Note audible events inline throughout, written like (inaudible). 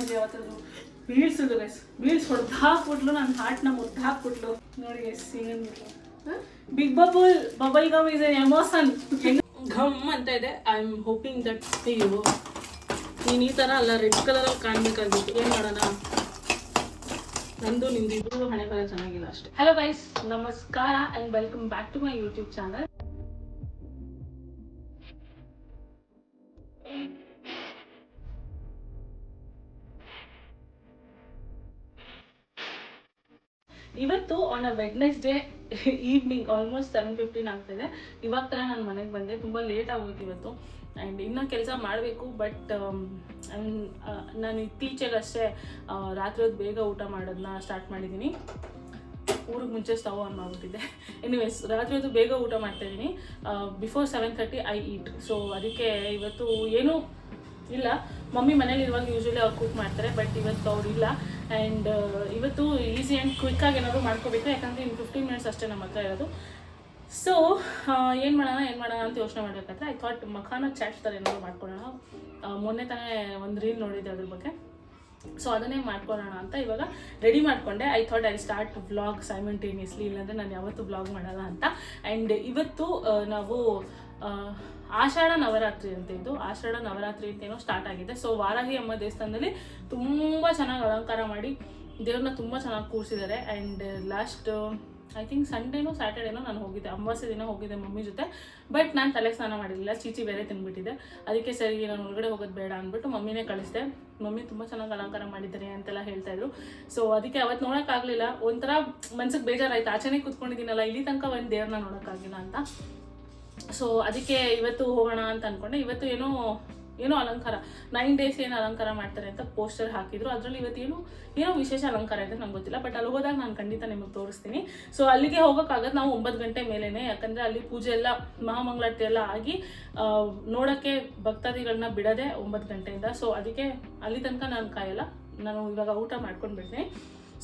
ಮಾಡಿದೆ ಅವತ್ತದು ಬೀಳ್ಸಿದ್ರು ಗೈಸ್ ಬೀಳ್ಸ್ ಹೊಡೆದು ಹಾಕ್ಬಿಟ್ಲು ನನ್ನ ಹಾರ್ಟ್ನ ಮುದ್ದು ಹಾಕ್ಬಿಟ್ಲು ನೋಡಿ yes big bubble bubble gum is an emotion ಘಮ್ ಅಂತ ಇದೆ. ಐ ಆಮ್ ಹೋಪಿಂಗ್ ದಟ್ ಅಯ್ಯೋ ನೀನು ಈ ಥರ ಅಲ್ಲ ರೆಡ್ ಕಲರ್ ಅಲ್ಲಿ ಕಾಣ್ಬೇಕಾಗಿತ್ತು ಏನು ಮಾಡೋಣ? ನಂದು ನಿಮ್ದು ಇಬ್ಬರು ಹಣೆ ಬರ ಚೆನ್ನಾಗಿಲ್ಲ ಅಷ್ಟೇ. ಹಲೋ ಗೈಸ್ ನಮಸ್ಕಾರ and welcome back to my YouTube channel ಇವತ್ತು on a Wednesday evening almost seven fifteen ಆಗ್ತಿದೆ. ಇವಾಗ ಥರ ನಾನು ಮನೆಗೆ ಬಂದೆ, ತುಂಬ ಲೇಟ್ ಆಗೋಯ್ತು ಇವತ್ತು. ಆ್ಯಂಡ್ ಇನ್ನೂ ಕೆಲಸ ಮಾಡಬೇಕು ಬಟ್ ನಾನು ಇತ್ತೀಚೆಗಷ್ಟೇ ಅಷ್ಟೇ ರಾತ್ರಿ ಹೊತ್ತು ಬೇಗ ಊಟ ಮಾಡೋದನ್ನ ಸ್ಟಾರ್ಟ್ ಮಾಡಿದ್ದೀನಿ ಊರಿಗೆ ಮುಂಚೆ ಸ್ಟವ್ ಆನ್ ಮಾಡಿಬಿಟ್ಟಿದ್ದೆ. ಎನಿವೇಸ್ ರಾತ್ರಿ ಹೊತ್ತು ಬೇಗ ಊಟ ಮಾಡ್ತಾ ಇದ್ದೀನಿ before seven thirty I eat so ಅದಕ್ಕೆ ಇವತ್ತು ಏನೂ ಇಲ್ಲ. ಮಮ್ಮಿ ಮನೇಲಿ ಇರುವಾಗ ಯೂಶ್ವಲಿ ಅವ್ರು ಕುಕ್ ಮಾಡ್ತಾರೆ ಬಟ್ ಇವತ್ತು ಅವ್ರು ಇಲ್ಲ. ಆ್ಯಂಡ್ ಇವತ್ತು ಈಸಿ ಆ್ಯಂಡ್ ಕ್ವಿಕ್ಕಾಗಿ ಏನಾದರೂ ಮಾಡ್ಕೋಬೇಕು, ಯಾಕಂದರೆ ಇನ್ನು ಫಿಫ್ಟೀನ್ ಮಿನಿಟ್ಸ್ ಅಷ್ಟೇ ನಮ್ಮ ಹತ್ರ ಇರೋದು. ಸೊ ಏನು ಮಾಡೋಣ ಏನು ಮಾಡೋಣ ಅಂತ ಯೋಚನೆ ಮಾಡಬೇಕಾದ್ರೆ ಐ ಥಾಟ್ ಮಖಾನ ಚಾಟ್ ಥರ ಏನಾದರೂ ಮಾಡ್ಕೊಳ್ಳೋಣ ಮೊನ್ನೆ ತಾನೇ ಒಂದು ರೀಲ್ ನೋಡಿದ್ದೆ ಅದ್ರ ಬಗ್ಗೆ. ಸೊ ಅದನ್ನೇ ಮಾಡ್ಕೊಳ್ಳೋಣ ಅಂತ ಇವಾಗ ರೆಡಿ ಮಾಡಿಕೊಂಡೆ. I thought I start vlog simultaneously ಇಲ್ಲಾಂದರೆ ನಾನು ಯಾವತ್ತೂ ವ್ಲಾಗ್ ಮಾಡಲ್ಲ ಅಂತ. ಆ್ಯಂಡ್ ಇವತ್ತು ನಾವು ಆಷಾಢ ನವರಾತ್ರಿ ಅಂತ ಇದು ಆಷಾಢ ನವರಾತ್ರಿ ಅಂತ ಏನೋ ಸ್ಟಾರ್ಟ್ ಆಗಿದೆ. ಸೊ ವಾರಾಹಿ ಅಮ್ಮ ದೇವಸ್ಥಾನದಲ್ಲಿ ತುಂಬ ಚೆನ್ನಾಗಿ ಅಲಂಕಾರ ಮಾಡಿ ದೇವ್ರನ್ನ ತುಂಬ ಚೆನ್ನಾಗಿ ಕೂರಿಸಿದ್ದಾರೆ. ಆ್ಯಂಡ್ ಲಾಸ್ಟ್ ಐ ಥಿಂಕ್ ಸಂಡೇನೋ ಸ್ಯಾಟರ್ಡೇನೋ ನಾನು ಹೋಗಿದ್ದೆ. ಅಮಾವಾಸ್ಯ ದಿನ ಹೋಗಿದ್ದೆ ಮಮ್ಮಿ ಜೊತೆ. ಬಟ್ ನಾನು ತಲೆ ಸ್ನಾನ ಮಾಡಿರಲಿಲ್ಲ. ಚೀಚಿ ಬೇರೆ ತಿಂದ್ಬಿಟ್ಟಿದ್ದೆ ಅದಕ್ಕೆ ಸರಿ, ನಾನು ಒಳಗಡೆ ಹೋಗೋದು ಬೇಡ ಅಂದ್ಬಿಟ್ಟು ಮಮ್ಮಿನೇ ಕಳಿಸಿದೆ. ಮಮ್ಮಿ ತುಂಬ ಚೆನ್ನಾಗಿ ಅಲಂಕಾರ ಮಾಡಿದ್ದಾರೆ ಅಂತೆಲ್ಲ ಹೇಳ್ತಾ ಇದ್ರು. ಸೊ ಅದಕ್ಕೆ ಅವತ್ತು ನೋಡೋಕ್ಕಾಗಲಿಲ್ಲ ಒಂಥರ ಮನ್ಸಿಗೆ ಬೇಜಾರಾಯ್ತು. ಆಚೆನೇ ಕೂತ್ಕೊಂಡಿದ್ದೀನಲ್ಲ. ಇಲ್ಲಿ ತನಕ ಒಂದು ದೇವ್ರನ್ನ ನೋಡೋಕ್ಕಾಗಿಲ್ಲ ಅಂತ. ಸೊ ಅದಕ್ಕೆ ಇವತ್ತು ಹೋಗೋಣ ಅಂತ ಅನ್ಕೊಂಡೆ. ಇವತ್ತು ಏನೋ ಏನೋ ಅಲಂಕಾರ. ನೈನ್ ಡೇಸ್ ಏನು ಅಲಂಕಾರ ಮಾಡ್ತಾರೆ ಅಂತ ಪೋಸ್ಟರ್ ಹಾಕಿದ್ರು. ಅದರಲ್ಲಿ ಇವತ್ತು ಏನೋ ವಿಶೇಷ ಅಲಂಕಾರ ಇದೆ ನಂಗೆ ಗೊತ್ತಿಲ್ಲ ಬಟ್ ಅಲ್ಲಿ ಹೋದಾಗ ನಾನು ಖಂಡಿತ ನಿಮಗೆ ತೋರಿಸ್ತೀನಿ. ಸೊ ಅಲ್ಲಿಗೆ ಹೋಗೋಕ್ಕಾಗತ್ತೆ ನಾವು ಒಂಬತ್ತು ಗಂಟೆ ಮೇಲೇನೆ, ಯಾಕಂದರೆ ಅಲ್ಲಿ ಪೂಜೆ ಎಲ್ಲ, ಮಹಾಮಂಗಳಾರತಿ ಎಲ್ಲ ಆಗಿ ನೋಡೋಕ್ಕೆ ಭಕ್ತಾದಿಗಳನ್ನ ಬಿಡದೆ ಒಂಬತ್ತು ಗಂಟೆಯಿಂದ. ಸೊ ಅದಕ್ಕೆ ಅಲ್ಲಿ ತನಕ ನಾನು ಕಾಯಲ್ಲ. ನಾನು ಇವಾಗ ಊಟ ಮಾಡ್ಕೊಂಡು ಬಿಡ್ತೀನಿ.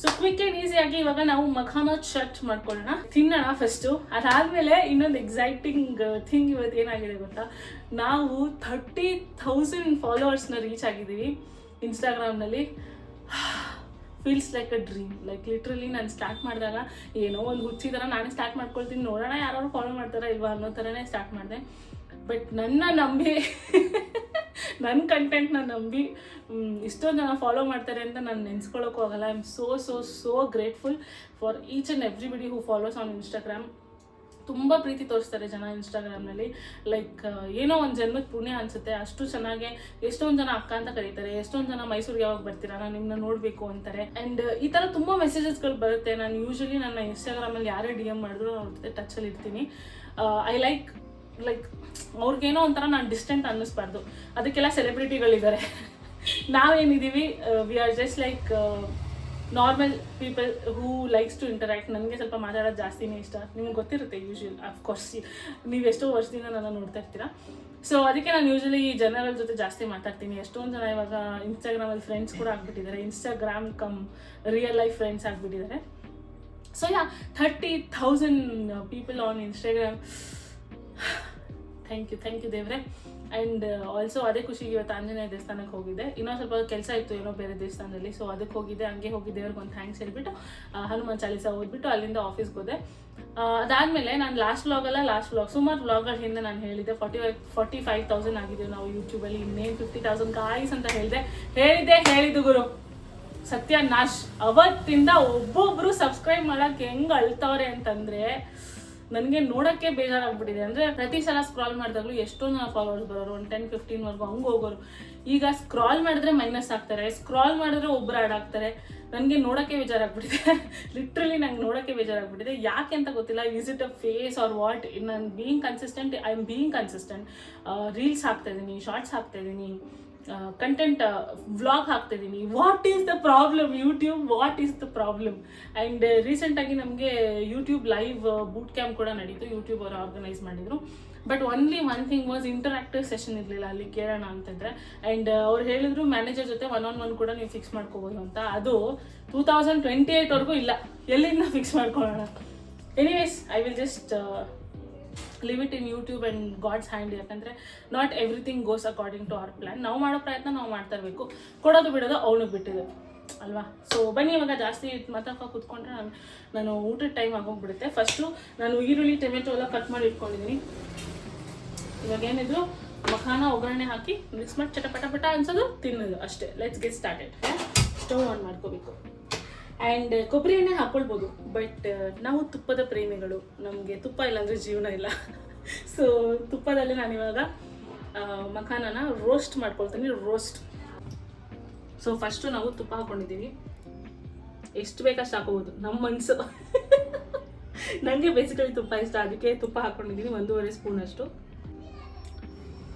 ಸೊ ಕ್ವಿಕ್ ಆ್ಯಂಡ್ ಈಸಿಯಾಗಿ ಇವಾಗ ನಾವು ಮಖಾನ ಚಟ್ ಮಾಡ್ಕೊಳ್ಳೋಣ. ತಿನ್ನೋಣ ಫಸ್ಟು ಅದಾದಮೇಲೆ ಇನ್ನೊಂದು ಎಕ್ಸೈಟಿಂಗ್ ಥಿಂಗ್ ಇವತ್ತು ಏನಾಗಿದೆ ಗೊತ್ತಾ? ನಾವು ಥರ್ಟಿ ಥೌಸಂಡ್ ಫಾಲೋವರ್ಸ್ನ ರೀಚ್ ಆಗಿದ್ದೀವಿ ಇನ್ಸ್ಟಾಗ್ರಾಮ್ನಲ್ಲಿ feels like a dream like literally ನಾನು ಸ್ಟಾರ್ಟ್ ಮಾಡಿದಾಗ ಏನೋ ಒಂದು ಹುಚ್ಚಿ ಥರ ನಾನೇ ಸ್ಟಾರ್ಟ್ ಮಾಡ್ಕೊಳ್ತೀನಿ. ನೋಡೋಣ ಯಾರು ಫಾಲೋ ಮಾಡ್ತಾರಾ ಇಲ್ವಾ ಅನ್ನೋ ಥರನೇ ಸ್ಟಾರ್ಟ್ ಮಾಡಿದೆ. ಬಟ್ ನನ್ನ ನಂಬಿ (laughs) ನನ್ನ ಕಂಟೆಂಟ್ನ ನಂಬಿ ಇಷ್ಟೊಂದು ಜನ ಫಾಲೋ ಮಾಡ್ತಾರೆ ಅಂತ ನಾನು ನೆನ್ಸ್ಕೊಳ್ಳೋಕ್ಕೂ ಆಗಲ್ಲ. I am so so so grateful for each and everybody who follows on Instagram ತುಂಬ ಪ್ರೀತಿ ತೋರಿಸ್ತಾರೆ ಜನ ಇನ್ಸ್ಟಾಗ್ರಾಮ್ನಲ್ಲಿ ಲೈಕ್ ಏನೋ ಒಂದು ಜನ್ಮಕ್ಕೆ ಪುಣ್ಯ ಅನಿಸುತ್ತೆ. ಅಷ್ಟು ಚೆನ್ನಾಗಿ ಎಷ್ಟೊಂದು ಜನ ಅಕ್ಕ ಅಂತ ಕರೀತಾರೆ. ಎಷ್ಟೊಂದು ಜನ ಮೈಸೂರಿಗೆ ಯಾವಾಗ ಬರ್ತೀರಾ? ನಾನು ನಿಮ್ಮನ್ನ ನೋಡಬೇಕು ಅಂತಾರೆ. ಆ್ಯಂಡ್ ಈ ಥರ ತುಂಬ ಮೆಸೇಜಸ್ಗಳು ಬರುತ್ತೆ. ನಾನು ಯೂಶ್ವಲಿ ನನ್ನ ಇನ್ಸ್ಟಾಗ್ರಾಮಲ್ಲಿ ಯಾರೇ ಡಿ ಎಂ ಮಾಡಿದ್ರು ಅವ್ರ ಜೊತೆ ಟಚಲ್ಲಿ ಇರ್ತೀನಿ. ಐ ಲೈಕ್ ಲೈಕ್ ಅವ್ರಿಗೇನೋ ಒಂಥರ ನಾನು ಡಿಸ್ಟೆಂಟ್ ಅನ್ನಿಸ್ಬಾರ್ದು. ಅದಕ್ಕೆಲ್ಲ ಸೆಲೆಬ್ರಿಟಿಗಳಿದ್ದಾರೆ ನಾವೇನಿದ್ದೀವಿ we are just like normal people who likes to interact ನನಗೆ ಸ್ವಲ್ಪ ಮಾತಾಡೋದು ಜಾಸ್ತಿನೇ ಇಷ್ಟ. ನಿಮ್ಗೆ ಗೊತ್ತಿರುತ್ತೆ ಯೂಶ್ವಲ್ ಅಫ್ಕೋರ್ಸ್ ನೀವು ಎಷ್ಟೋ ವರ್ಷದಿಂದ ನಾನು ನೋಡ್ತಾ ಇರ್ತೀರಾ. ಸೊ ಅದಕ್ಕೆ ನಾನು ಯೂಶ್ವಲಿ ಈ ಜನರಲ್ ಜೊತೆ ಜಾಸ್ತಿ ಮಾತಾಡ್ತೀನಿ. ಎಷ್ಟೊಂದು ಜನ ಇವಾಗ ಇನ್ಸ್ಟಾಗ್ರಾಮಲ್ಲಿ ಫ್ರೆಂಡ್ಸ್ ಕೂಡ ಆಗ್ಬಿಟ್ಟಿದ್ದಾರೆ. Instagram cum real life friends ಆಗಿಬಿಟ್ಟಿದ್ದಾರೆ. So ya thirty thousand people on Instagram thank you thank you ದೇವ್ರೆ. ಆ್ಯಂಡ್ ಆಲ್ಸೋ ಅದೇ ಖುಷಿಗೆ ಇವತ್ತು ಆಂಜನೇಯ ದೇವಸ್ಥಾನಕ್ಕೆ ಹೋಗಿದ್ದೆ. ಇನ್ನೊಂದು ಸ್ವಲ್ಪ ಕೆಲಸ ಇತ್ತು ಏನೋ ಬೇರೆ ದೇವಸ್ಥಾನದಲ್ಲಿ ಸೊ ಅದಕ್ಕೆ ಹೋಗಿದ್ದೆ. ಹಂಗೆ ಹೋಗಿ ದೇವ್ರಿಗೆ ಒಂದು ಥ್ಯಾಂಕ್ಸ್ ಹೇಳ್ಬಿಟ್ಟು ಹನುಮಾನ್ ಚಾಲೀಸ ಓದ್ಬಿಟ್ಟು ಅಲ್ಲಿಂದ ಆಫೀಸ್ಗೆ ಹೋದೆ. ಅದಾದಮೇಲೆ ಅದಾದ್ಮೇಲೆ ನಾನು ಲಾಸ್ಟ್ ವ್ಲಾಗಲ್ಲ ಲಾಸ್ಟ್ ವ್ಲಾಗ್ ಸುಮಾರು ವ್ಲಾಗ್ಗಳ ಹಿಂದೆ ನಾನು ಹೇಳಿದ್ದೆ. Forty five forty five thousand ಆಗಿದ್ದೀವಿ ನಾವು ಯೂಟ್ಯೂಬಲ್ಲಿ ಇನ್ನೇನು ಫಿಫ್ಟಿ ತೌಸಂಡ್ ಕಾಯಿಸ್ ಅಂತ ಹೇಳಿದೆ. ಹೇಳಿದ್ದೆ, ಹೇಳಿದ್ದು ಗುರು. ಸತ್ಯ ನಾಶ್ ಅವತ್ತಿಂದ ಒಬ್ಬೊಬ್ರು ಸಬ್ಸ್ಕ್ರೈಬ್ ಮಾಡಕ್ಕೆ ಹೆಂಗ್ ಅಳ್ತವ್ರೆ ಅಂತಂದ್ರೆ ನನಗೆ ನೋಡೋಕ್ಕೆ ಬೇಜಾರಾಗ್ಬಿಟ್ಟಿದೆ. ಅಂದರೆ ಪ್ರತಿ ಸಲ ಸ್ಕ್ರಾಲ್ ಮಾಡಿದಾಗಲೂ ಎಷ್ಟೊಂದು ಫಾಲೋವರ್ಸ್ ಬರೋರು, ಒಂದು ಟೆನ್ ಫಿಫ್ಟೀನ್ವರೆಗೂ ಹಂಗೆ ಹೋಗೋರು. ಈಗ ಸ್ಕ್ರಾಲ್ ಮಾಡಿದ್ರೆ ಮೈನಸ್ ಆಗ್ತಾರೆ. ಸ್ಕ್ರಾಲ್ ಮಾಡಿದ್ರೆ ಒಬ್ಬರು ಆ್ಯಡ್ ಆಗ್ತಾರೆ. ನನಗೆ ನೋಡೋಕ್ಕೆ ಬೇಜಾರಾಗ್ಬಿಟ್ಟಿದೆ. ಲಿಟ್ರಲಿ ನಂಗೆ ನೋಡೋಕ್ಕೆ ಬೇಜಾರಾಗ್ಬಿಟ್ಟಿದೆ. ಯಾಕೆ ಅಂತ ಗೊತ್ತಿಲ್ಲ. Is it a phase or what ನಾನು being consistent I am being consistent reels ಹಾಕ್ತಾ ಇದ್ದೀನಿ ಶಾರ್ಟ್ಸ್ ಹಾಕ್ತಾ ಇದ್ದೀನಿ ಕಂಟೆಂಟ್ ವ್ಲಾಗ್ ಹಾಕ್ತಿದ್ದೀನಿ what is the problem YouTube what is the problem and ರೀಸೆಂಟಾಗಿ ನಮಗೆ ಯೂಟ್ಯೂಬ್ ಲೈವ್ ಬೂಟ್ ಕ್ಯಾಂಪ್ ಕೂಡ ನಡೀತು. ಯೂಟ್ಯೂಬ್ ಅವರು ಆರ್ಗನೈಸ್ ಮಾಡಿದರು. But only one thing was interactive session ಇರಲಿಲ್ಲ ಅಲ್ಲಿ ಕೇಳೋಣ ಅಂತಂದರೆ. ಆ್ಯಂಡ್ ಅವ್ರು ಹೇಳಿದ್ರು ಮ್ಯಾನೇಜರ್ ಜೊತೆ ಒನ್ ಆನ್ ಒನ್ ಕೂಡ ನೀವು ಫಿಕ್ಸ್ ಮಾಡ್ಕೋಬೋದು ಅಂತ. ಅದು ಟೂ ತೌಸಂಡ್ ಟ್ವೆಂಟಿ ಏಯ್ಟ್ವರೆಗೂ ಇಲ್ಲ. ಎಲ್ಲಿಂದ ಫಿಕ್ಸ್ ಮಾಡ್ಕೊಳ್ಳೋಣ? Anyways I will just leave it in YouTube and God's hand ಯಾಕಂದರೆ not everything goes according to our plan ನಾವು ಮಾಡೋ ಪ್ರಯತ್ನ ನಾವು ಮಾಡ್ತಾ ಇರಬೇಕು. ಕೊಡೋದು ಬಿಡೋದು ಅವನಿಗೆ ಬಿಟ್ಟಿದೆ. ಅಲ್ವಾ? ಸೊ ಬನ್ನಿ ಇವಾಗ ಜಾಸ್ತಿ ಮಾತಾಡ್ಕೊ ಕೂತ್ಕೊಂಡ್ರೆ ನಾನು ನಾನು ಊಟದ ಟೈಮ್ ಆಗೋಗ್ಬಿಡುತ್ತೆ. ಫಸ್ಟು ನಾನು ಈರುಳ್ಳಿ ಟೊಮೆಟೊ ಎಲ್ಲ ಕಟ್ ಮಾಡಿ ಇಟ್ಕೊಂಡಿದ್ದೀನಿ ಇವಾಗ ಏನಿದ್ರು ಮಖಾನ, ಒಗ್ಗರಣೆ ಹಾಕಿ ಮಿಕ್ಸ್ ಮಾಡಿ ಚಟಪಟ ಪಟ ಅನ್ಸೋದು ತಿನ್ನೋದು ಅಷ್ಟೇ. Let's get started stove on ಮಾಡ್ಕೋಬೇಕು. ಆ್ಯಂಡ್ ಕೊಬ್ಬರಿ ಎಣ್ಣೆ ಹಾಕ್ಕೊಳ್ಬೋದು ಬಟ್ ನಾವು ತುಪ್ಪದ ಪ್ರೇಮಿಗಳು. ನಮಗೆ ತುಪ್ಪ ಇಲ್ಲಾಂದರೆ ಜೀವನ ಇಲ್ಲ. (laughs) ಸೊ ತುಪ್ಪದಲ್ಲಿ ಇವಾಗ ಮಖಾನನ ರೋಸ್ಟ್ ಮಾಡ್ಕೊಳ್ತೀನಿ ರೋಸ್ಟ್ ಸೊ ಫಸ್ಟು ನಾವು ತುಪ್ಪ ಹಾಕ್ಕೊಂಡಿದ್ದೀವಿ ಎಷ್ಟು ಬೇಕಷ್ಟು ಹಾಕೋಬೋದು. ನಮ್ಮ ಮನಸ್ಸು (laughs) ನನಗೆ ಬೇಸಿಕಲಿ ತುಪ್ಪ ಇಷ್ಟ. ಅದಕ್ಕೆ ತುಪ್ಪ ಹಾಕ್ಕೊಂಡಿದ್ದೀನಿ ಒಂದೂವರೆ ಸ್ಪೂನ್ ಅಷ್ಟು.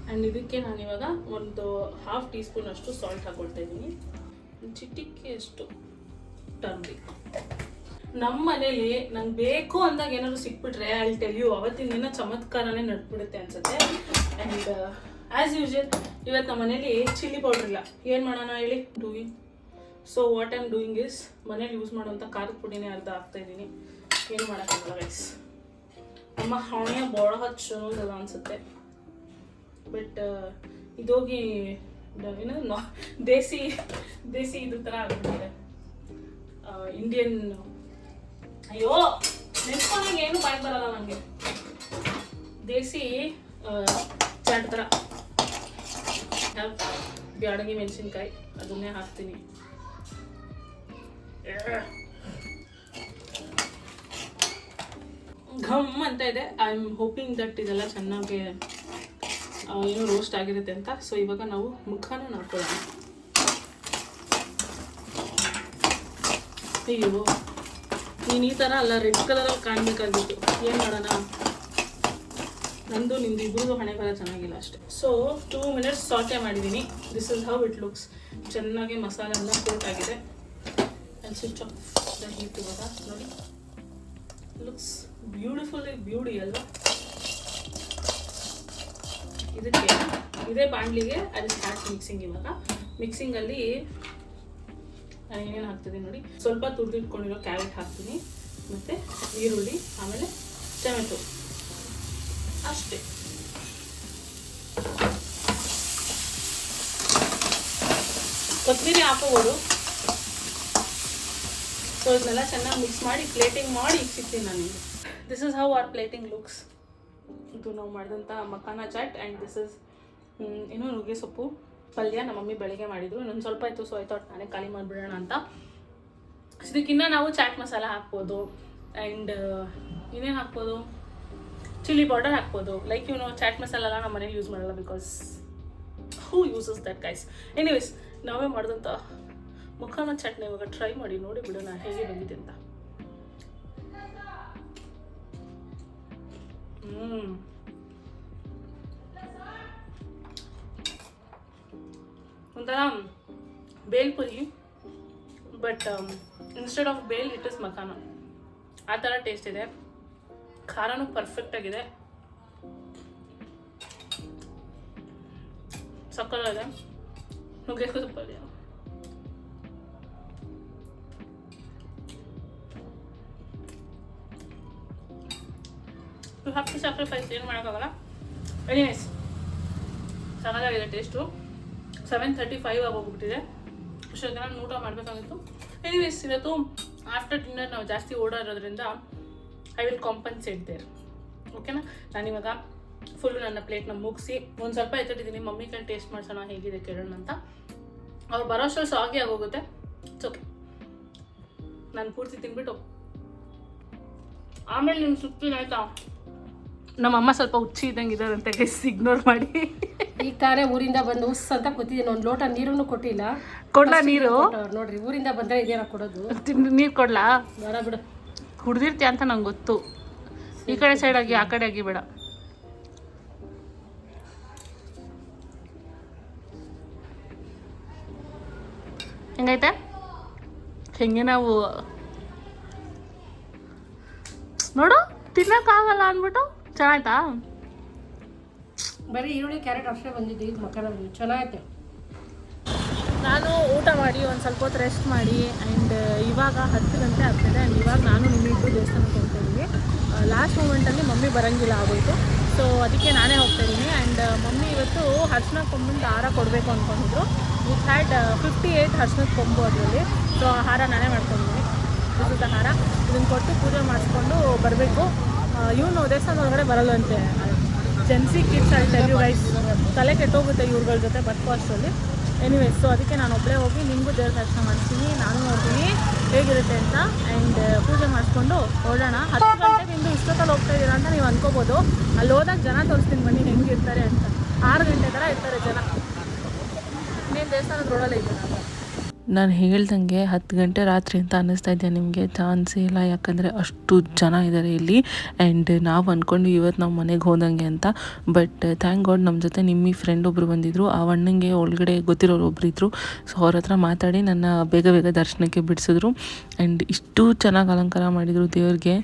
ಆ್ಯಂಡ್ ಇದಕ್ಕೆ ನಾನಿವಾಗ ಒಂದು ಹಾಫ್ ಟೀ ಸ್ಪೂನ್ ಅಷ್ಟು ಸಾಲ್ಟ್ ಹಾಕೊಳ್ತಾ ಇದ್ದೀನಿ. ಚಿಟಿಕೆ ಅಷ್ಟು. ಟರ್ಮಿಕ್ ನಮ್ಮ ಮನೇಲಿ ನಂಗೆ ಬೇಕು ಅಂದಾಗ ಏನಾದ್ರು ಸಿಕ್ಬಿಟ್ರೆ ಅಲ್ಲಿ ಟೆಲ್ ಯು ಅವತ್ತಿನ ದಿನ ಚಮತ್ಕಾರನೇ ನಡ್ಬಿಡುತ್ತೆ ಅನ್ಸುತ್ತೆ. ಆ್ಯಂಡ್ ಆ್ಯಸ್ ಯೂಶಲ್ ಇವತ್ತು ನಮ್ಮ ಮನೇಲಿ ಚಿಲ್ಲಿ ಪೌಡ್ರ್ ಇಲ್ಲ. ಏನು ಮಾಡೋಣ ಹೇಳಿ? Doing so what am doing is ಮನೇಲಿ ಯೂಸ್ ಮಾಡುವಂಥ ಖಾರದ ಪುಡಿನೇ ಅರ್ಧ ಹಾಕ್ತಾ ಇದ್ದೀನಿ. ಏನು ಮಾಡೋಕ್ಕಾಗಲ್ಲ ಗೈಸ್ ನಮ್ಮ ಹಣೆಯ ಬೋಳ ಹಚ್ಚೋದಲ್ಲ ಅನ್ಸುತ್ತೆ. ಬಟ್ ಇದೋಗಿ ಏನೋ ದೇಸಿ ದೇಸಿ ಇದು ಥರ ಆಗ್ಬಿಟ್ಟಿದೆ. ಇಂಡಿಯನ್ ಅಯ್ಯೋ ನೆನ್ಸ್ಕೊಂಡಾಗ ಏನು ಬಾಯ್ ಬರಲ್ಲ ನನಗೆ. ದೇಸಿ ಚಾಟ್ ಥರ. ಬ್ಯಾಡಗಿ ಮೆಣಸಿನ್ಕಾಯಿ, ಅದನ್ನೇ ಹಾಕ್ತೀನಿ. ಘಮ್ ಅಂತ ಇದೆ. ಐ ಆಮ್ ಹೋಪಿಂಗ್ ದಟ್ ಇದೆಲ್ಲ ಚೆನ್ನಾಗಿ ಏನು ರೋಸ್ಟ್ ಆಗಿರುತ್ತೆ ಅಂತ. ಸೊ ಇವಾಗ ನಾವು ಮುಖಾನ ಹಾಕೊಳ್ಳೋಣ ಅಯ್ಯೋ ನೀನು ಈ ಥರ ಅಲ್ಲ ರೆಡ್ ಕಲರಲ್ಲಿ ಕಾಣಬೇಕಾಗಿತ್ತು ಏನು ಮಾಡೋಣ? ನಂದು ನಿಂದು ಇಬ್ಬರದು ಹಣೆ ಬರ ಚೆನ್ನಾಗಿಲ್ಲ ಅಷ್ಟೇ. ಸೊ ಟೂ ಮಿನಿಟ್ಸ್ ಸಾಟೆ ಮಾಡಿದ್ದೀನಿ this is how it looks ಚೆನ್ನಾಗಿ ಮಸಾಲೆ ಎಲ್ಲ ಕೋಟ್ ಆಗಿದೆ. And switch off the heat ಇವಾಗ. ನೋಡಿ. ಲುಕ್ಸ್ ಬ್ಯೂಟಿಫುಲ್ ಬ್ಯೂಟಿ ಅಲ್ವಾ? ಇದಕ್ಕೆ, ಇದೇ ಬಾಂಡ್ಲಿಗೆ ಅದು ಸ್ಟಾರ್ಟ್ ಮಿಕ್ಸಿಂಗ್ ಇವಾಗ. ಮಿಕ್ಸಿಂಗಲ್ಲಿ ನಾನು ಏನೇನು ಹಾಕ್ತಿದ್ದೀನಿ ನೋಡಿ. ಸ್ವಲ್ಪ ತುರಿದಿಟ್ಕೊಂಡಿರೋ ಕ್ಯಾರೆಟ್ ಹಾಕ್ತೀನಿ. ಮತ್ತು ಈರುಳ್ಳಿ, ಆಮೇಲೆ ಟೊಮೆಟೊ. ಅಷ್ಟೇ. ಕೊತ್ತಂಬರಿ ಹಾಕೋಬೋದು. ಸೊ ಇದನ್ನೆಲ್ಲ ಚೆನ್ನಾಗಿ ಮಿಕ್ಸ್ ಮಾಡಿ ಪ್ಲೇಟಿಂಗ್ ಮಾಡಿ ಸಿಗ್ತೀನಿ ನಾನು this is how our plating looks ಇದು ನಾವು ಮಾಡಿದಂಥ makhana chaat and this is ಇನ್ನೂ ನುಗ್ಗೆ ಸೊಪ್ಪು. ಪಲ್ಯ ನಮ್ಮ ಮಮ್ಮಿ ಬೆಳಿಗ್ಗೆ ಮಾಡಿದ್ರು. ಇನ್ನೊಂದು ಸ್ವಲ್ಪ ಇತ್ತು ಸೊ ಆಯ್ತು ನಾನೇ ಖಾಲಿ ಮಾಡಿಬಿಡೋಣ ಅಂತ. ಇದಕ್ಕಿನ್ನ ನಾವು ಚಾಟ್ ಮಸಾಲ ಹಾಕ್ಬೋದು ಆ್ಯಂಡ್ ಇನ್ನೇನು ಹಾಕ್ಬೋದು? ಚಿಲ್ಲಿ ಪೌಡರ್ ಹಾಕ್ಬೋದು. ಲೈಕ್ ಇವನು ಚಾಟ್ ಮಸಾಲ ಎಲ್ಲ ನಮ್ಮ ಮನೇಲಿ ಯೂಸ್ ಮಾಡಲ್ಲ because who uses that guys anyways ನಾವೇ ಮಾಡಿದಂಥ ಮುಖಾನ ಚಟ್ನಿ ಇವಾಗ ಟ್ರೈ ಮಾಡಿ, ನೋಡಿ ಬಿಡೋಣ ಹೇಗೆ ಬಂದಿದೆ ಅಂತ. ಹ್ಮ್. ಒಂಥರ bhelpuri but instead of bhel it is makhana. ಆ ಥರ ಟೇಸ್ಟ್ ಇದೆ. ಖಾರನೂ ಪರ್ಫೆಕ್ಟ್ ಆಗಿದೆ. ಸಕ್ಕತ್ತಾಗಿದೆ ನುಗ್ಗೆ ಪಲ್ಯ ಹತ್ತು ಹ್ಯಾವ್ ಏನು ಮಾಡೋಕ್ಕಾಗಲ್ಲ? ಎನಿವೇಸ್ ಸಕ್ಕತ್ತಾಗಿದೆ ಟೇಸ್ಟು ಸೆವೆನ್ ತರ್ಟಿ ಫೈವ್ ಆಗೋಗ್ಬಿಟ್ಟಿದೆ. ಅಷ್ಟೊಂದು ನಾನು ಊಟ ಮಾಡಬೇಕಾಗಿತ್ತು. ಎನಿವೇಸ್ ಇವತ್ತು ಆಫ್ಟರ್ ಡಿನ್ನರ್ ನಾವು ಜಾಸ್ತಿ ಓಡಾಡೋದ್ರಿಂದ ಐ ವಿಲ್ ಕಾಂಪನ್ಸೇಟ್ ದೇರ್ ಓಕೆನಾ ನಾನಿವಾಗ ಫುಲ್ಲು ನನ್ನ ಪ್ಲೇಟ್ನ ಮುಗಿಸಿ ಒಂದು ಸ್ವಲ್ಪ ಎತ್ತಿದ್ದೀನಿ ಮಮ್ಮಿ ಕೈ ಟೇಸ್ಟ್ ಮಾಡ್ಸೋಣ ಹೇಗಿದೆ ಕೇಳೋಣ ಅಂತ. ಅವ್ರು ಬರೋಷ್ಟು ಸಾಗಿ ಆಗೋಗುತ್ತೆ. ಇಟ್ಸ್ ಓಕೆ ನಾನು ಪೂರ್ತಿ ತಿನ್ಬಿಟ್ಟು. ಆಮೇಲೆ ನಿಮ್ಮ ಸುತ್ತಿನ ಆಯ್ತಾ? ನಮ್ಮಮ್ಮ ಸ್ವಲ್ಪ ಹುಚ್ಚಿ ಇದ್ದಂಗೆ ಅಂತ ಗೆಸ್ ಇಗ್ನೋರ್ ಮಾಡಿ. ಈಗ ತಾರೆ ಊರಿಂದ ಬಂದು ಉಸ್ ಅಂತ ಕೂತಿದ್ದೀನಿ. ಒಂದು ಲೋಟ ನೀರನ್ನು ಕೊಟ್ಟಿಲ್ಲ. ಕೊಡ್ಲಾ ನೀರು? ನೋಡ್ರಿ ಊರಿಂದ ಬಂದ್ರೆ ಇದೇನ ಕೊಡೋದು. ನೀರು ಕೊಡ್ಲಾ? ಬರ ಬಿಡು. ಕುಡ್ದಿರ್ತೀಯ ಅಂತ ನಂಗೆ ಗೊತ್ತು. ಈ ಕಡೆ ಸೈಡ್ ಆಗಿ ಆ ಕಡೆ ಆಗಿ ಬೇಡ. ಹೆಂಗೈತೆ? ಹೆಂಗೆ ನಾವು? ನೋಡು ತಿನ್ನಕ್ಕಾಗಲ್ಲ ಅಂದ್ಬಿಟ್ಟು. ಚೆನ್ನಾಯ್ತಾ? ಬರೀ ಈರುಳ್ಳಿ ಕ್ಯಾರೆಟ್ ಅಷ್ಟೇ ಬಂದಿದ್ದು ಇದು ಮಕ್ಕಳಲ್ಲಿ ಚೆನ್ನಾಗೈತೆ. ನಾನು ಊಟ ಮಾಡಿ ಒಂದು ಸ್ವಲ್ಪ ಹೊತ್ತು ರೆಸ್ಟ್ ಮಾಡಿ ಆ್ಯಂಡ್ ಇವಾಗ ಹತ್ತು ಗಂಟೆ ಆಗ್ತಿದೆ ಆ್ಯಂಡ್ ಇವಾಗ ನಾನು ನಿಮ್ಮಿಬ್ಬರು ದೇವಸ್ಥಾನಕ್ಕೆ ಹೋಗ್ತಾ ಇದ್ದೀನಿ ಲಾಸ್ಟ್ ಮೂಮೆಂಟಲ್ಲಿ ಮಮ್ಮಿ ಬರೋಂಗಿಲ್ಲ ಆಗೋಯ್ತು. ಸೊ ಅದಕ್ಕೆ ನಾನೇ ಹೋಗ್ತಾ ಇದ್ದೀನಿ. ಆ್ಯಂಡ್ ಮಮ್ಮಿ ಇವತ್ತು ಹರ್ಸನ ಕೊಂಬಿಂದ ಹಾರ ಕೊಡಬೇಕು ಅಂದ್ಕೊಂಡಿದ್ರು ವಿತ್ ಹ್ಯಾಡ್ ಫಿಫ್ಟಿ ಏಯ್ಟ್ ಹರ್ಷನದ ಕೊಂಬು ಅದರಲ್ಲಿ. ಸೊ ಆ ಹಾರ ನಾನೇ ಮಾಡ್ಕೊಂಡಿದ್ದೀನಿ. ಹಾರ. ಇದನ್ನು ಕೊಟ್ಟು ಪೂಜೆ ಮಾಡಿಸ್ಕೊಂಡು ಬರಬೇಕು. ಇವನು ದೇವಸ್ಥಾನ ಒಳಗಡೆ ಬರಲ್ಲಂತೆ. Gen Z kids you guys ತಲೆ ಕೆಟ್ಟೋಗುತ್ತೆ ಇವ್ರುಗಳ ಜೊತೆ ಬಟ್ ಫಾಸ್ಟಲ್ಲಿ ಎನಿವೇಸ್ ಸೊ ಅದಕ್ಕೆ ನಾನು ಒಬ್ಬಳೇ ಹೋಗಿ ನಿಮಗೂ ದೇವ್ರ ದರ್ಶನ ಮಾಡ್ತೀನಿ, ನಾನು ನೋಡ್ತೀನಿ ಹೇಗಿರುತ್ತೆ ಅಂತ. ಆ್ಯಂಡ್ ಪೂಜೆ ಮಾಡಿಸ್ಕೊಂಡು ಹೊರಡೋಣ ಹತ್ತು ಗಂಟೆಗೆ ಇಂದು ಇಷ್ಟೊತ್ತಲ್ಲಿ ಹೋಗ್ತಾ ಇದ್ದೀರಾ ಅಂತ ನೀವು ಅನ್ಕೋಬೋದು. ಅಲ್ಲಿ ಹೋದಾಗ ಜನ ತೋರಿಸ್ತೀನಿ ಬನ್ನಿ ಹೆಂಗಿರ್ತಾರೆ ಅಂತ. ಆರು ಗಂಟೆ ಥರ ಇರ್ತಾರೆ ಜನ. ಇನ್ನೇನು ದೇವಸ್ಥಾನದ ರೋಡಲ್ಲೇ ಇದ್ದೀನಿ ನಾನು ಹೇಳ್ದಂಗೆ ಹತ್ತು ಗಂಟೆ ರಾತ್ರಿ ಅಂತ ಅನ್ನಿಸ್ತಾ ಇದೆಯಾ ನಿಮಗೆ. ಚಾನ್ಸ್ ಇಲ್ಲ, ಯಾಕಂದರೆ ಅಷ್ಟು ಜನ ಇದ್ದಾರೆ ಇಲ್ಲಿ. ಆ್ಯಂಡ್ ನಾವು ಅಂದ್ಕೊಂಡು ಇವತ್ತು ನಾವು ಮನೆಗೆ ಹೋದಂಗೆ ಅಂತ. ಬಟ್ ಥ್ಯಾಂಕ್ ಗಾಡ್ ನಮ್ಮ ಜೊತೆ ನಿಮ್ಮ ಫ್ರೆಂಡ್ ಒಬ್ಬರು ಬಂದಿದ್ದರು ಆ ಅಣ್ಣಂಗೆ ಒಳಗಡೆ ಗೊತ್ತಿರೋರು ಒಬ್ರು ಇದ್ದರು ಸೊ ಅವ್ರ ಹತ್ರ ಮಾತಾಡಿ ನನ್ನ ಬೇಗ ಬೇಗ ದರ್ಶನಕ್ಕೆ ಬಿಡಿಸಿದ್ರು. ಆ್ಯಂಡ್ ಇಷ್ಟು ಚೆನ್ನಾಗಿ ಅಲಂಕಾರ ಮಾಡಿದರು ದೇವ್ರಿಗೆ.